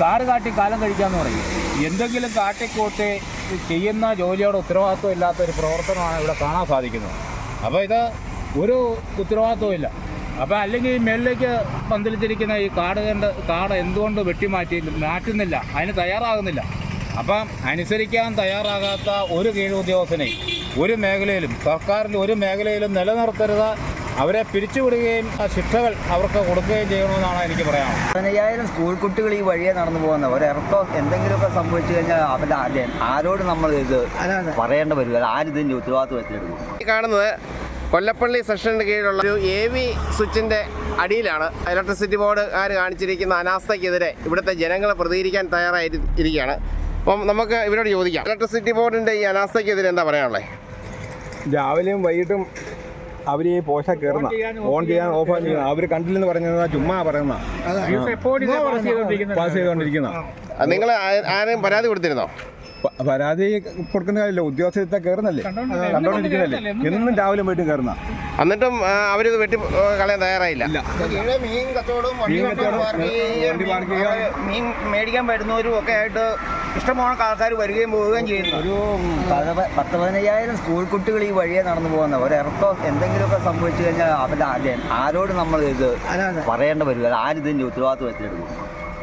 കാട് കാട്ടി കാലം കഴിക്കാന്ന് പറയും. എന്തെങ്കിലും കാട്ടിക്കൂട്ടി ചെയ്യുന്ന ജോലിയോട് ഉത്തരവാദിത്വം ഇല്ലാത്ത ഒരു പ്രവർത്തനമാണ് ഇവിടെ കാണാൻ സാധിക്കുന്നത്. അപ്പോൾ ഇത് ഒരു ഉത്തരവാദിത്വം ഇല്ല. അപ്പോൾ അല്ലെങ്കിൽ ഈ മേളിലേക്ക് പന്തലിച്ചിരിക്കുന്ന ഈ കാട് കണ്ട് കാട് എന്തുകൊണ്ട് വെട്ടിമാറ്റി മാറ്റുന്നില്ല? അതിന് തയ്യാറാകുന്നില്ല. അപ്പം അനുസരിക്കാൻ തയ്യാറാകാത്ത ഒരു കീഴുദ്യോഗസ്ഥനെ ഒരു മേഖലയിലും സർക്കാരിന്റെ ഒരു മേഖലയിലും നിലനിർത്തരുത് അവരെ പിരിച്ചുവിടുകയും ആ ശിക്ഷകൾ അവർക്ക് കൊടുക്കുകയും ചെയ്യണമെന്നാണ് എനിക്ക് പറയാനുള്ളത്. പതിനയ്യായിരം സ്കൂൾ കുട്ടികൾ ഈ വഴിയെ നടന്നു പോകുന്ന ഒരു ഇറക്കോ എന്തെങ്കിലുമൊക്കെ സംഭവിച്ചു കഴിഞ്ഞാൽ അവരുടെ ആദ്യം ആരോട് നമ്മൾ ഇത് പറയേണ്ട വരിക ആരിതിന്റെ ഉത്തരവാദിത്വം ഏറ്റെടുക്കും? ഈ കാണുന്നത് കൊല്ലപ്പള്ളി സെഷന് കീഴിലുള്ള ഒരു എ വി സ്വിച്ചിന്റെ അടിയിലാണ് ഇലക്ട്രിസിറ്റി ബോർഡ് ബോർഡുകാർ കാണിച്ചിരിക്കുന്ന അനാസ്ഥയ്ക്കെതിരെ ഇവിടുത്തെ ജനങ്ങൾ പ്രതികരിക്കാൻ തയ്യാറായി ഇരിക്കുകയാണ് അപ്പം നമുക്ക് ഇവരോട് ചോദിക്കാം. ഇലക്ട്രിസിറ്റി ബോർഡിന്റെ ഈ അനാസ്ഥയ്ക്കെതിരെ എന്താ പറയാനുള്ളത് രാവിലെയും വൈകിട്ടും അവർ ഈ പോഷ കയറുന്ന ഓൺ ചെയ്യാൻ ഓഫ് ചെയ്യുന്ന അവർ കണ്ടില്ലെന്ന് പറഞ്ഞത് ചുമ്മാ പറയുന്ന. പാസ് ചെയ്തുകൊണ്ടിരിക്കുന്ന അത് നിങ്ങൾ ആരെയും പരാതി കൊടുത്തിരുന്നോ? പരാതി കൊടുക്കുന്ന കാര്യമില്ല. ഉദ്യോഗസ്ഥത്തെ കയറുന്നല്ലേ കണ്ടോണ്ടിരിക്കുന്നല്ലേ എന്നും രാവിലെ പോയിട്ട് കയറുന്ന എന്നിട്ടും അവരിത് വെട്ടി കളയാൻ തയ്യാറായില്ല? മീൻ കച്ചവടവും മീൻ കച്ചവടം, വണ്ടി പാർക്ക് ചെയ്യുക. മീൻ മേടിക്കാൻ വരുന്നവരും ഒക്കെ ആയിട്ട് ഇഷ്ടംപോലെ ആൾക്കാർ വരികയും പോവുകയും ചെയ്യുന്നു. ഒരു പത- പത്ത് പതിനയ്യായിരം സ്കൂൾ കുട്ടികൾ ഈ വഴിയെ നടന്നു പോകുന്ന ഒരു ഇറക്കോ എന്തെങ്കിലുമൊക്കെ സംഭവിച്ചു കഴിഞ്ഞാൽ അവരുടെ ആദ്യം ആരോട് നമ്മൾ ഇത് പറയേണ്ട വരിക ആരിതിന്റെ ഉത്തരവാദിത്വം ഏറ്റെടുക്കും?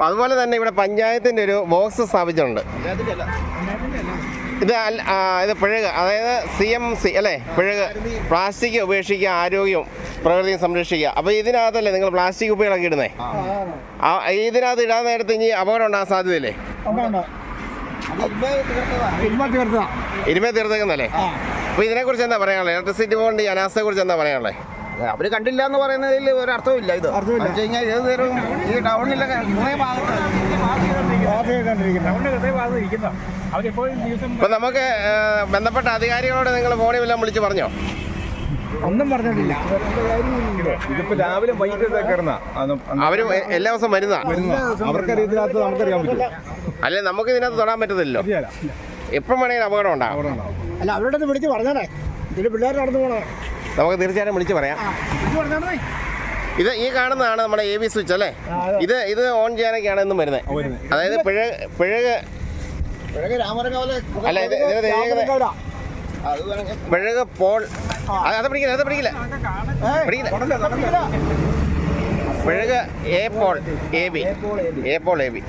അതുപോലെ തന്നെ ഇവിടെ പഞ്ചായത്തിന്റെ ഒരു ബോക്സ് സ്ഥാപിച്ചിട്ടുണ്ട്. ഇത് ഇത് പിഴക് അതായത് സി എം സി അല്ലേ? പിഴക്. പ്ലാസ്റ്റിക് ഉപേക്ഷിക്കുക ആരോഗ്യവും പ്രകൃതിയും സംരക്ഷിക്കുക. അപ്പോൾ ഇതിനകത്തല്ലേ നിങ്ങൾ പ്ലാസ്റ്റിക് കുപ്പികളൊക്കെ ഇടുന്നേ? ആ ഇതിനകത്ത് ഇടാൻ നേരത്തെ ഇനി അപകടം ഉണ്ടാകാൻ സാധ്യതയില്ലേ? ഇരുമേ തീർത്തേക്കുന്നല്ലേ അപ്പോൾ ഇതിനെക്കുറിച്ച് എന്താ പറയാനുള്ളത്? ഇലക്ട്രിസിറ്റി ബോണ്ട് ഈ അനാസ്ഥയെക്കുറിച്ച് എന്താ പറയാനുള്ളത്? അവർ കണ്ടില്ല എന്ന് പറയുന്നതിൽ ഒരു അർത്ഥമില്ല ഇത്. അപ്പൊ വെച്ച് കഴിഞ്ഞാൽ ഏത് നേരവും ഈ ടൗണിലൊക്കെ കുറേ ഭാഗത്ത് ഇപ്പം നമുക്ക് ബന്ധപ്പെട്ട അധികാരികളോട് നിങ്ങൾ ഫോണിൽ വല്ലതും വിളിച്ച് പറഞ്ഞോ? ഒന്നും പറഞ്ഞിട്ടില്ല. ഇതിപ്പോ രാവിലെ വൈകിട്ട് കയറുന്ന? അവർ എല്ലാ ദിവസം വരുന്ന? അവർക്കറിയത്തില്ലാത്ത നമുക്കറിയാൻ പറ്റില്ല അല്ലെ നമുക്ക് ഇതിനകത്ത് തൊടാൻ പറ്റത്തില്ലല്ലോ. എപ്പം വേണമെങ്കിലും അപകടം ഉണ്ടാവും. അല്ല അവരോട് വിളിച്ച് പറഞ്ഞേ ഇതിൽ പിള്ളേർ നടന്നു പോണേ. നമുക്ക് തീർച്ചയായും വിളിച്ച് പറയാം. ഇത് ഈ കാണുന്നതാണ് നമ്മുടെ എ ബി സ്വിച്ച് അല്ലേ? ഇത് ഇത് ഓൺ ചെയ്യാനൊക്കെയാണ് ഇന്നും വരുന്നത് അതായത് പിഴ പിഴക് അല്ല ഇത് ഇതിന് തിരിക്കുന്നത് പോൾ അത് പിടിക്കില്ല അത് പിടിക്കില്ല. പിടിക്കില്ല. Pizhaku A pole A B. A pole A B.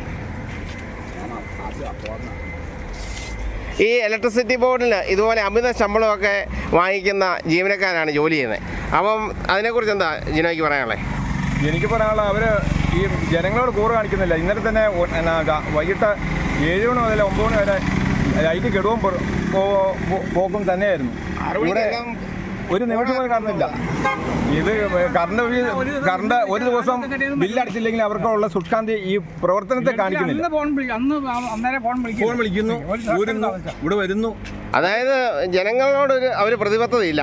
ഈ ഇലക്ട്രിസിറ്റി ബോർഡിന് ഇതുപോലെ അമിത ശമ്പളമൊക്കെ വാങ്ങിക്കുന്ന ജീവനക്കാരാണ് ജോലി ചെയ്യുന്നത്. അപ്പം അതിനെക്കുറിച്ച് എന്താ ജിനോയ്ക്ക് പറയാനുള്ളത് എനിക്ക് പറയാനുള്ള അവർ ഈ ജനങ്ങളോട് കൂറ് കാണിക്കുന്നില്ല. ഇന്നലെ തന്നെ വൈകിട്ട് ഏഴ് മണി മുതൽ ഒമ്പത് മണി വരെ ലൈറ്റ് കെടുവും പോക്കും തന്നെയായിരുന്നു. ഇവിടെ ഒരു നിമിഷം പോലും കറണ്ടില്ല ഇത് കറണ്ട് കറണ്ട് ഒരു ദിവസം ബില്ലടിച്ചില്ലെങ്കിൽ അവർക്കുള്ള സുഷ്കാന്തി ഈ പ്രവർത്തനത്തെ കാണിക്കുന്നില്ല. ഫോൺ വിളി അന്ന് അന്നേരം ഫോൺ വിളിക്കും ഫോൺ വിളിക്കുന്നു ഊരുന്നു ഇവിടെ വരുന്നു. അതായത് ജനങ്ങളോട് അവർ പ്രതിബദ്ധതയില്ല.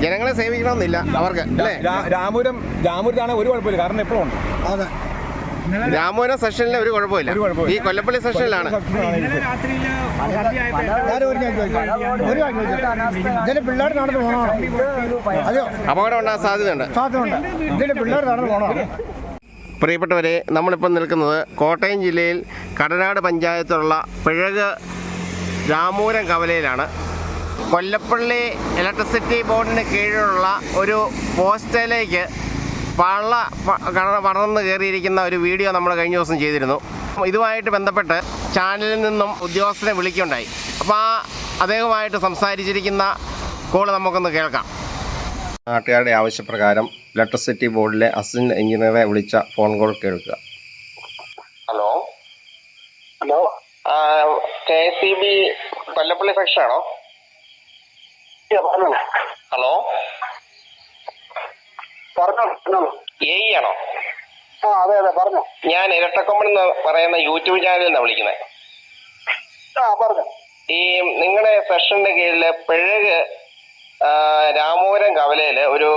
ജനങ്ങളെ സേവിക്കണമെന്നില്ല അവർക്ക് അല്ലേ? രാ- രാമപുരം രാമപുരത്താണ് ഒരു കുഴപ്പമില്ല. കാരണം എപ്പോഴും ഉണ്ട്. അതെ. രാമപുരം സെഷനിൽ ഒരു കുഴപ്പമില്ല. ഈ കൊല്ലപ്പള്ളി സെഷനിലാണ്. പിള്ളേർ നടന്നു അതെയോ? അപകടം ഉണ്ടാകാൻ സാധ്യതയുണ്ട്. സാധ്യതയുണ്ട്. ഇതിൽ പിള്ളേർ നടന്നു പ്രിയപ്പെട്ടവരെ നമ്മളിപ്പോൾ നിൽക്കുന്നത് കോട്ടയം ജില്ലയിൽ കടനാട് പഞ്ചായത്തുള്ള പിഴക് രാമൂരം കവലയിലാണ്. കൊല്ലപ്പള്ളി ഇലക്ട്രിസിറ്റി ബോർഡിന് കീഴിലുള്ള ഒരു പോസ്റ്റിലേക്ക് പള്ള വളർന്ന് കയറിയിരിക്കുന്ന ഒരു വീഡിയോ നമ്മൾ കഴിഞ്ഞ ദിവസം ചെയ്തിരുന്നു. ഇതുമായിട്ട് ബന്ധപ്പെട്ട് ചാനലിൽ നിന്നും ഉദ്യോഗസ്ഥനെ വിളിക്കുണ്ടായി അപ്പോൾ ആ അദ്ദേഹവുമായിട്ട് സംസാരിച്ചിരിക്കുന്ന കോൾ നമുക്കൊന്ന് കേൾക്കാം. നാട്ടുകാരുടെ ആവശ്യപ്രകാരം ഇലക്ട്രിസിറ്റി ബോർഡിലെ അസിസ്റ്റന്റ് എഞ്ചിനീയറെ വിളിച്ച ഫോൺ കോൾ കേൾക്കുക. Hello? Hello? K S C B Kollappally section ആണോ ഹലോ? പറഞ്ഞോ എ ആണോ? ആ അതെ അതെ പറഞ്ഞോ. ഞാൻ ഇരട്ടക്കൊമ്പൻ എന്ന് പറയുന്ന യൂട്യൂബ് ചാനലിൽ നിന്നാണ് വിളിക്കുന്നത് ആ പറഞ്ഞു. ഈ നിങ്ങളുടെ സെഷന്റെ കീഴിൽ പിഴക് രാമപുരം കവലയിൽ ഒരു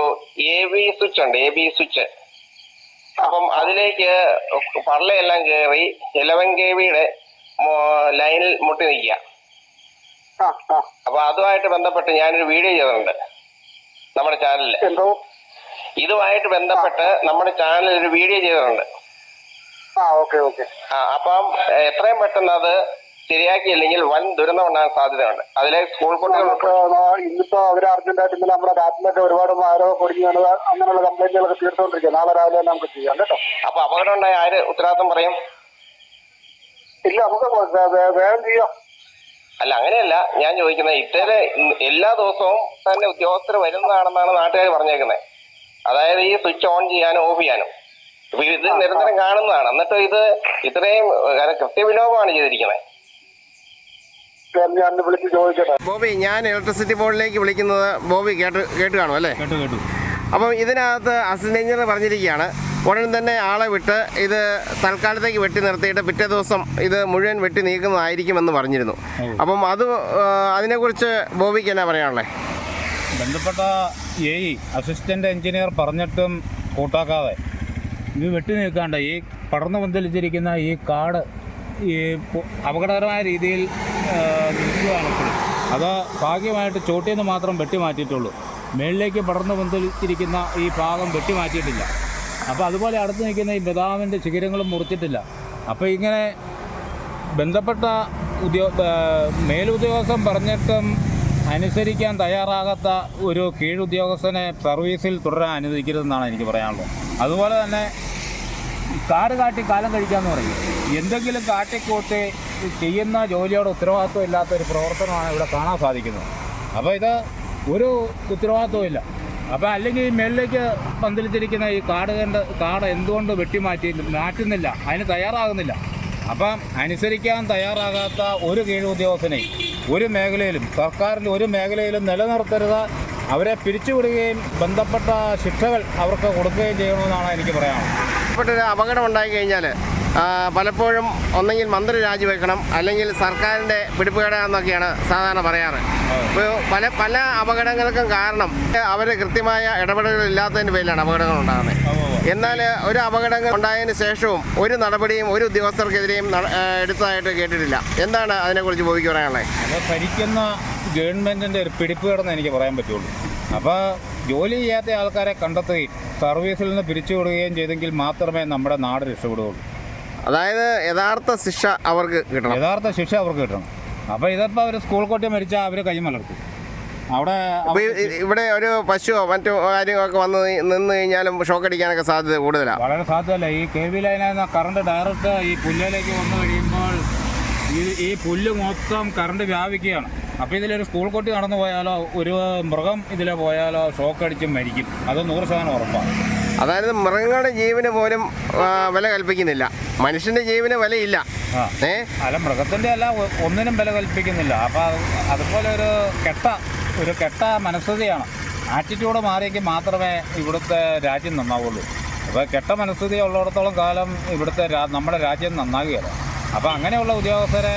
എ ബി സ്വിച്ച് ഉണ്ട് എ ബി സ്വിച്ച് അപ്പം അതിലേക്ക് പള്ളയെല്ലാം കയറി ഇലവൻ കെ വിയുടെ ലൈനിൽ മുട്ടി നിൽക്കുക. അപ്പൊ അതുമായിട്ട് ബന്ധപ്പെട്ട് ഞാനൊരു വീഡിയോ ചെയ്തിട്ടുണ്ട് നമ്മുടെ ചാനലിൽ എന്തോ? ഇതുമായിട്ട് ബന്ധപ്പെട്ട് നമ്മുടെ ചാനലിൽ ഒരു വീഡിയോ ചെയ്തിട്ടുണ്ട്. ആ ഓക്കെ ഓക്കെ. ആ അപ്പം എത്രയും പെട്ടെന്ന് അത് ശരിയാക്കിയില്ലെങ്കിൽ വൻ ദുരന്തം ഉണ്ടാകാൻ സാധ്യതയുണ്ട്. അതിലെ സ്കൂൾ കുട്ടികൾ ഇന്നിപ്പോ അവർ അർജന്റായിട്ട് ഇന്നലെ നമ്മുടെ ബാറ്റിലൊക്കെ ഒരുപാട് ആരോ പൊടിഞ്ഞാണ് അങ്ങനെയുള്ള കംപ്ലൈന്റുകളൊക്കെ തീർത്തുകൊണ്ടിരിക്കുക നാളെ രാവിലെ തന്നെ നമുക്ക് ചെയ്യാം കേട്ടോ. അപ്പൊ അപകടം ഉണ്ടായ ആര് ഉത്തരവാദിത്വം പറയും? ഇല്ല നമുക്ക് വേഗം ചെയ്യാം. അല്ല അങ്ങനെയല്ല. ഞാൻ ചോദിക്കുന്നത് ഇത്തരം എല്ലാ ദിവസവും തന്നെ ഉദ്യോഗസ്ഥർ വരുന്നതാണെന്നാണ് നാട്ടുകാർ പറഞ്ഞേക്കുന്നത്. അതായത് ഈ സ്വിച്ച് ഓൺ ചെയ്യാനും ഓഫ് ചെയ്യാനും. ഇപ്പൊ ഇത് നിരന്തരം കാണുന്നതാണ്. എന്നിട്ട് ഇത് ഇത്രയും കൃത്യവിലോപമാണ് ചെയ്തിരിക്കുന്നത് ഞാൻ ഞാൻ വിളിച്ച് ചോദിക്കട്ടെ. ബോബി ഞാൻ ഇലക്ട്രിസിറ്റി ബോർഡിലേക്ക് വിളിക്കുന്നത് ബോബി കേട്ട് കേട്ട് കാണും അല്ലേ? കേട്ടു കേട്ടു. അപ്പം ഇതിനകത്ത് അസിസ്റ്റന്റ് എഞ്ചിനീയർ പറഞ്ഞിരിക്കുകയാണ് ഉടൻ തന്നെ ആളെ വിട്ട് ഇത് തൽക്കാലത്തേക്ക് വെട്ടി നിർത്തിയിട്ട് പിറ്റേ ദിവസം ഇത് മുഴുവൻ വെട്ടി നീക്കുന്നതായിരിക്കുമെന്ന് പറഞ്ഞിരുന്നു. അപ്പം അത് അതിനെക്കുറിച്ച് ബോബിക്ക് എന്നാ പറയാനുള്ളത് ബന്ധപ്പെട്ട എ ഇ അസിസ്റ്റന്റ് എഞ്ചിനീയർ പറഞ്ഞിട്ടും കൂട്ടാക്കാതെ ഇത് വെട്ടി നിൽക്കാണ്ട് ഈ പടർന്നു പന്തലിച്ചിരിക്കുന്ന ഈ കാട് ഈ അപകടകരമായ രീതിയിൽ നിൽക്കുകയാണ് അത് ഭാഗ്യമായിട്ട് ചോട്ടിൽ നിന്ന് മാത്രം വെട്ടി മാറ്റിയിട്ടുള്ളൂ. മേളിലേക്ക് പടർന്നു പന്തലിച്ചിരിക്കുന്ന ഈ ഭാഗം വെട്ടി മാറ്റിയിട്ടില്ല. അപ്പോൾ അതുപോലെ അടുത്ത് നിൽക്കുന്ന ഈ ബദാമിന്റെ ശിഖരങ്ങളും മുറിച്ചിട്ടില്ല. അപ്പോൾ ഇങ്ങനെ ബന്ധപ്പെട്ട ഉദ്യോഗ മേലുദ്യോഗസ്ഥൻ പറഞ്ഞിട്ടും അനുസരിക്കാൻ തയ്യാറാകാത്ത ഒരു കീഴുദ്യോഗസ്ഥനെ സർവീസിൽ തുടരാൻ അനുവദിക്കരുതെന്നാണ് എനിക്ക് പറയാനുള്ളത്. അതുപോലെ തന്നെ കാട് കാട്ടി കാലം കഴിക്കാമെന്ന് പറയും. എന്തെങ്കിലും കാട്ടിക്കൂട്ടി ചെയ്യുന്ന ജോലിയോട് ഉത്തരവാദിത്വം ഇല്ലാത്ത ഒരു പ്രവർത്തനമാണ് ഇവിടെ കാണാൻ സാധിക്കുന്നത്. അപ്പോൾ ഇത് ഒരു ഉത്തരവാദിത്വം ഇല്ല. അപ്പോൾ അല്ലെങ്കിൽ ഈ മേളിലേക്ക് പന്തലിച്ചിരിക്കുന്ന ഈ കാട് കണ്ട് കാട് എന്തുകൊണ്ട് വെട്ടിമാറ്റി മാറ്റുന്നില്ല? അതിന് തയ്യാറാകുന്നില്ല. അപ്പം അനുസരിക്കാൻ തയ്യാറാകാത്ത ഒരു കീഴുദ്യോഗസ്ഥനെ ഒരു മേഖലയിലും സർക്കാരിൽ ഒരു മേഖലയിലും നിലനിർത്തരുത്. അവരെ പിരിച്ചുവിടുകയും ബന്ധപ്പെട്ട ശിക്ഷകൾ അവർക്ക് കൊടുക്കുകയും ചെയ്യണമെന്നാണ് എനിക്ക് പറയാനുള്ളത്. ഒരു അപകടം ഉണ്ടായി കഴിഞ്ഞാൽ പലപ്പോഴും ഒന്നെങ്കിൽ മന്ത്രി രാജിവെക്കണം അല്ലെങ്കിൽ സർക്കാരിന്റെ പിടിപ്പുകേടാന്നൊക്കെയാണ് സാധാരണ പറയാറ്. ഇപ്പോൾ പല പല അപകടങ്ങൾക്കും കാരണം അവർ കൃത്യമായ ഇടപെടലുകൾ ഇല്ലാത്തതിന്റെ പേരിലാണ് അപകടങ്ങൾ ഉണ്ടാകുന്നത്. എന്നാൽ ഒരു അപകടങ്ങൾ ഉണ്ടായതിന് ശേഷവും ഒരു നടപടിയും ഒരു ഉദ്യോഗസ്ഥർക്കെതിരെയും എടുത്തതായിട്ട് കേട്ടിട്ടില്ല. എന്താണ് അതിനെക്കുറിച്ച് ബോബിക്ക് പറയാനുള്ളത്? അത് ഭരിക്കുന്ന ഗവൺമെന്റിന്റെ ഒരു പിടിപ്പുകേടെന്ന് എനിക്ക് പറയാൻ പറ്റുള്ളൂ. അപ്പോൾ ജോലി ചെയ്യാത്ത ആൾക്കാരെ കണ്ടെത്തുകയും സർവീസിൽ നിന്ന് പിരിച്ചുവിടുകയും ചെയ്തെങ്കിൽ മാത്രമേ നമ്മുടെ നാട് രക്ഷപ്പെടുകയുള്ളൂ. അതായത് യഥാർത്ഥ ശിക്ഷ അവർക്ക് കിട്ടണം. യഥാർത്ഥ ശിക്ഷ അവർക്ക് കിട്ടണം. അപ്പോൾ ഇതപ്പോ അവർ സ്കൂൾ കുട്ടി മരിച്ചാൽ അവർ കൈമലർത്തും അവിടെ ഇവിടെ ഒരു പശുവോ മറ്റു കാര്യങ്ങളൊക്കെ വന്ന് നിന്ന് കഴിഞ്ഞാലും ഷോക്ക് അടിക്കാനൊക്കെ സാധ്യത കൂടുതലാണ് വളരെ സാധ്യതയല്ല. ഈ കെ വി ലൈനിൽ നിന്ന് കറണ്ട് ഡയറക്റ്റ് ഈ പുല്ലിലേക്ക് വന്നു കഴിയുമ്പോൾ ഈ ഈ പുല്ല് മൊത്തം കറണ്ട് വ്യാപിക്കുകയാണ്. അപ്പോൾ ഇതിലൊരു സ്കൂൾ കുട്ടി നടന്നു പോയാലോ ഒരു മൃഗം ഇതിലെ പോയാലോ ഷോക്ക് അടിച്ച് മരിക്കും. അത് നൂറ് ശതമാനം ഉറപ്പാണ്. അതായത് മൃഗങ്ങളുടെ ജീവന് പോലും വില കൽപ്പിക്കുന്നില്ല. മനുഷ്യന്റെ ജീവന് വിലയില്ല. ഏ? അല്ല മൃഗത്തിന്റെ അല്ല ഒന്നിനും വില കൽപ്പിക്കുന്നില്ല. അപ്പൊ അതുപോലെ ഒരു കെട്ട ഒരു കെട്ട മനസ്ഥിതിയാണ്. ആറ്റിറ്റ്യൂഡ് മാറിയെങ്കിൽ മാത്രമേ ഇവിടുത്തെ രാജ്യം നന്നാവുള്ളൂ. അപ്പോൾ കെട്ട മനസ്ഥിതി ഉള്ളിടത്തോളം കാലം ഇവിടുത്തെ നമ്മുടെ രാജ്യം നന്നാകുകയില്ല അപ്പോൾ അങ്ങനെയുള്ള ഉദ്യോഗസ്ഥരെ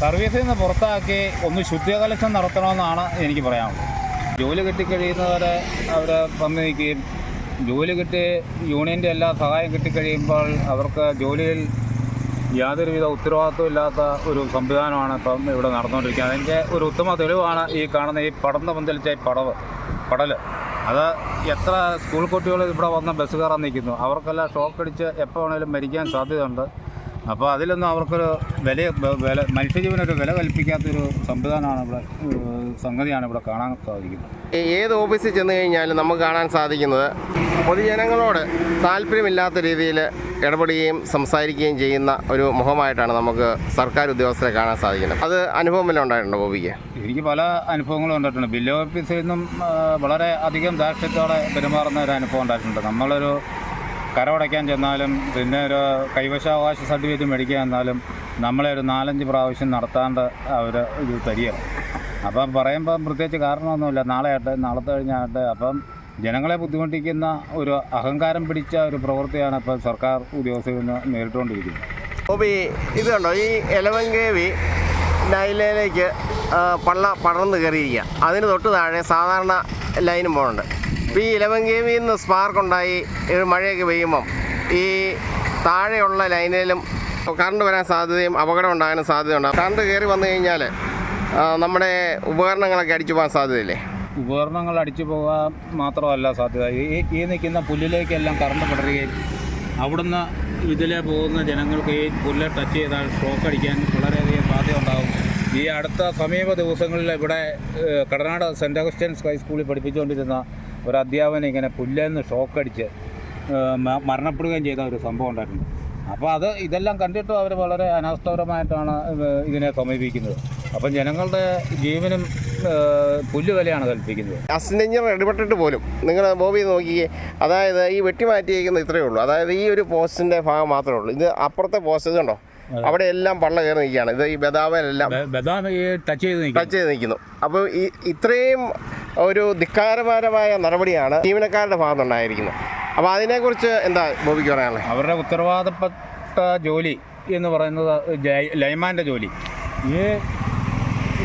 സർവീസിൽ നിന്ന് പുറത്താക്കി ഒന്ന് ശുദ്ധികലശം നടത്തണമെന്നാണ് എനിക്ക് പറയാനുള്ളത്. ജോലി കിട്ടിക്കഴിയുന്നവരെ അവർ വന്നു നിൽക്കുകയും ജോലി കിട്ടി യൂണിയന്റെ എല്ലാ സഹായം കിട്ടിക്കഴിയുമ്പോൾ അവർക്ക് ജോലിയിൽ യാതൊരുവിധ ഉത്തരവാദിത്വം ഇല്ലാത്ത ഒരു സംവിധാനമാണ് ഇപ്പം ഇവിടെ നടന്നുകൊണ്ടിരിക്കുന്നത്. അതിന്റെ ഒരു ഉത്തമ തെളിവാണ് ഈ കാണുന്ന ഈ പടർന്ന് പന്തലിച്ച ഈ പടവ് പടൽ അത് എത്ര സ്കൂൾ കുട്ടികൾ ഇവിടെ വന്ന ബസ് കയറാൻ നിൽക്കുന്നു? അവർക്കെല്ലാം ഷോക്കടിച്ച് എപ്പോൾ വേണേലും മരിക്കാൻ സാധ്യതയുണ്ട്. അപ്പോൾ അതിലൊന്നും അവർക്കൊരു വില വില മനുഷ്യജീവനൊരു വില കൽപ്പിക്കാത്തൊരു സംവിധാനമാണ് ഇവിടെ സംഗതിയാണ് ഇവിടെ കാണാൻ സാധിക്കുന്നത്. ഏത് ഓഫീസിൽ ചെന്ന് കഴിഞ്ഞാലും നമുക്ക് കാണാൻ സാധിക്കുന്നത് പൊതുജനങ്ങളോട് താല്പര്യമില്ലാത്ത രീതിയിൽ ഇടപെടുകയും സംസാരിക്കുകയും ചെയ്യുന്ന ഒരു മുഖമായിട്ടാണ് നമുക്ക് സർക്കാർ ഉദ്യോഗസ്ഥരെ കാണാൻ സാധിക്കുന്നത്. അത് അനുഭവം വല്ലതും ഉണ്ടായിട്ടുണ്ടോ ബോബിക്ക്? എനിക്ക് പല അനുഭവങ്ങളും ഉണ്ടായിട്ടുണ്ട്. ബില്ല് ഓഫീസിൽ നിന്നും വളരെ അധികം ദാർഷ്ട്യത്തോടെ പെരുമാറുന്ന ഒരു അനുഭവം ഉണ്ടായിട്ടുണ്ട്. നമ്മളൊരു കരമടയ്ക്കാൻ ചെന്നാലും പിന്നെ ഒരു കൈവശാവകാശ സർട്ടിഫിക്കറ്റ് മേടിക്കാൻ ചെന്നാലും നമ്മളെ ഒരു നാലഞ്ച് പ്രാവശ്യം നടത്താണ്ട് അവർ ഇത് തരികയാണ്. അപ്പം പറയുമ്പം പ്രത്യേകിച്ച് കാരണമൊന്നുമില്ല. നാളെ ആട്ടെ നാളത്തെ കഴിഞ്ഞാട്ടെ അപ്പം ജനങ്ങളെ ബുദ്ധിമുട്ടിക്കുന്ന ഒരു അഹങ്കാരം പിടിച്ച ഒരു പ്രവൃത്തിയാണ് ഇപ്പോൾ സർക്കാർ ഉദ്യോഗസ്ഥരിൽ നിന്ന് നേരിട്ടുകൊണ്ടിരിക്കുന്നത്. ഓബി ഇത് കണ്ടോ? ഈ എലവങ്കേവി ലൈനിലേക്ക് ആ, പള്ള പടർന്ന് കയറിയിരിക്കുക അതിന് തൊട്ട് താഴെ സാധാരണ ലൈനും പോകുന്നുണ്ട് ഈ ഇലവൻ കേവിയിൽ നിന്ന് സ്പാർക്ക് ഉണ്ടായി. മഴയൊക്കെ പെയ്യുമ്പം ഈ താഴെയുള്ള ലൈനിലും കറണ്ട് വരാൻ സാധ്യതയും അപകടം ഉണ്ടാകാനും സാധ്യതയുണ്ട്. കറണ്ട് കയറി വന്നു കഴിഞ്ഞാൽ നമ്മുടെ ഉപകരണങ്ങളൊക്കെ അടിച്ചു പോകാൻ സാധ്യതയില്ലേ? ഉപകരണങ്ങൾ അടിച്ചു പോകാൻ മാത്രമല്ല സാധ്യത. ഈ ഈ നിൽക്കുന്ന പുല്ലിലേക്കെല്ലാം കറണ്ട് പടരുകയും അവിടുന്ന് ഇതിലെ പോകുന്ന ജനങ്ങൾക്ക് ഈ പുല്ല് ടച്ച് ചെയ്താൽ ഷോക്ക് അടിക്കാൻ വളരെയധികം സാധ്യത ഉണ്ടാകും ഈ അടുത്ത സമീപ ദിവസങ്ങളിൽ ഇവിടെ കടനാട് സെന്റ് അഗസ്റ്റ്യൻസ് ഹൈസ്കൂളിൽ പഠിപ്പിച്ചുകൊണ്ടിരുന്ന ഒരു അധ്യാപകനെ ഇങ്ങനെ പുല്ലെന്ന് ഷോക്കടിച്ച് മരണപ്പെടുകയും ചെയ്ത ഒരു സംഭവം ഉണ്ടായിട്ടുണ്ട്. അപ്പോൾ അത് ഇതെല്ലാം കണ്ടിട്ട് അവർ വളരെ അനാസ്ഥപരമായിട്ടാണ് ഇതിനെ സമീപിക്കുന്നത്. അപ്പം ജനങ്ങളുടെ ജീവനും ഏഹ്, പുല്ല് വിലയാണ് കൽപ്പിക്കുന്നത്. അസിസ്റ്റന്റ് എഞ്ചിനീയർ ഇടപെട്ടിട്ട് പോലും നിങ്ങൾ ബോബി നോക്കിയേ അതായത് ഈ വെട്ടി മാറ്റിയിരിക്കുന്നത് ഇത്രയേ ഉള്ളൂ. അതായത് ഈ ഒരു പോസ്റ്റിന്റെ ഭാഗം മാത്രമേ ഉള്ളൂ. ഇത് അപ്പുറത്തെ പോസ്റ്റ് കണ്ടോ? അവിടെ എല്ലാം പള്ള കയറി നിൽക്കുകയാണ്. ഇത് ഈ ബദാമയിലെല്ലാം ടച്ച് ചെയ്ത് നിൽക്കുന്നു. അപ്പോൾ ഈ ഇത്രയും ഒരു ധിക്കാരപരമായ നടപടിയാണ് ജീവനക്കാരുടെ ഭാഗത്തുണ്ടായിരിക്കുന്നത് അപ്പോൾ അതിനെക്കുറിച്ച് എന്താ ബോബിക്ക് പറയാനുള്ളത്? അവരുടെ ഉത്തരവാദപ്പെട്ട ജോലി എന്ന് പറയുന്നത് ലൈമാന്റെ ജോലി. ഈ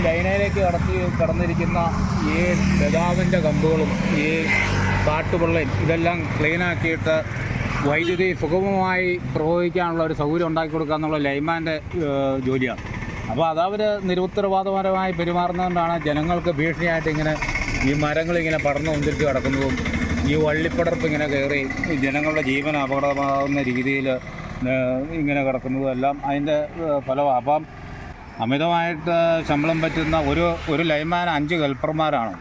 ലൈനയിലേക്ക് കടത്തി കടന്നിരിക്കുന്ന ഈ ഗതാവിന്റെ കമ്പുകളും ഈ കാട്ടുപള്ളയും ഇതെല്ലാം ക്ലീനാക്കിയിട്ട് വൈദ്യുതി സുഗമമായി പ്രവഹിക്കാനുള്ള ഒരു സൗകര്യം ഉണ്ടാക്കി കൊടുക്കുക എന്നുള്ള ലൈമാന്റെ ജോലിയാണ്. അപ്പോൾ അതവർ നിരുത്തരവാദപരമായി പെരുമാറുന്നതുകൊണ്ടാണ് ജനങ്ങൾക്ക് ഭീഷണിയായിട്ട് ഇങ്ങനെ ഈ മരങ്ങൾ ഇങ്ങനെ പടർന്നു കൊണ്ടിരിച്ച് കിടക്കുന്നതും ഈ വള്ളിപ്പടർപ്പ് ഇങ്ങനെ കയറി ജനങ്ങളുടെ ജീവൻ അപകടമാകുന്ന രീതിയിൽ ഇങ്ങനെ കിടക്കുന്നതും എല്ലാം അതിന്റെ ഫലമാണ്. അപ്പം അമിതമായിട്ട് ശമ്പളം പറ്റുന്ന ഒരു ഒരു ലൈൻമാൻ അഞ്ച് ഹെൽപ്പർമാരാണ്.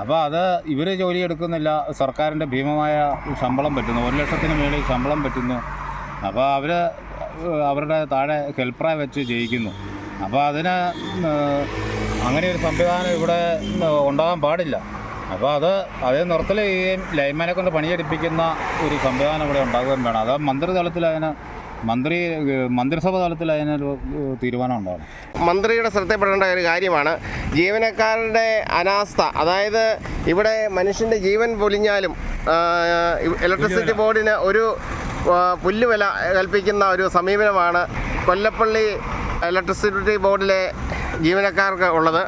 അപ്പോൾ അത് ഇവർ ജോലി എടുക്കുന്നില്ല സർക്കാരിന്റെ ഭീമമായ ശമ്പളം പറ്റുന്നു. ഒരു ലക്ഷത്തിന് മേളിൽ ശമ്പളം പറ്റുന്നു. അപ്പോൾ അവർ അവരുടെ താഴെ ഹെൽപ്പറെ വെച്ച് ജയിക്കുന്നു. അപ്പോൾ അതിന് അങ്ങനെ ഒരു സംവിധാനം ഇവിടെ ഉണ്ടാകാൻ പാടില്ല. അപ്പോൾ അത് അതേ ചെയ്യുകയും ലൈൻമാനെ കൊണ്ട് പണിയെടുപ്പിക്കുന്ന ഒരു സംവിധാനം ഇവിടെ ഉണ്ടാകുകയും വേണം. അത് മന്ത്രി തലത്തിൽ അതിന് മന്ത്രി മന്ത്രിസഭ തലത്തിൽ അതിനൊരു തീരുമാനം ഉണ്ടാകും മന്ത്രിയുടെ ശ്രദ്ധപ്പെടേണ്ട ഒരു കാര്യമാണ് ജീവനക്കാരുടെ അനാസ്ഥ. അതായത് ഇവിടെ മനുഷ്യന്റെ ജീവൻ പൊലിഞ്ഞാലും ഇലക്ട്രിസിറ്റി ബോർഡിന് ഒരു പുല്ലുവില കൽപ്പിക്കുന്ന ഒരു സമീപനമാണ് കൊല്ലപ്പള്ളി ഇലക്ട്രിസിറ്റി ബോർഡിലെ ജീവനക്കാർക്ക് ഉള്ളത്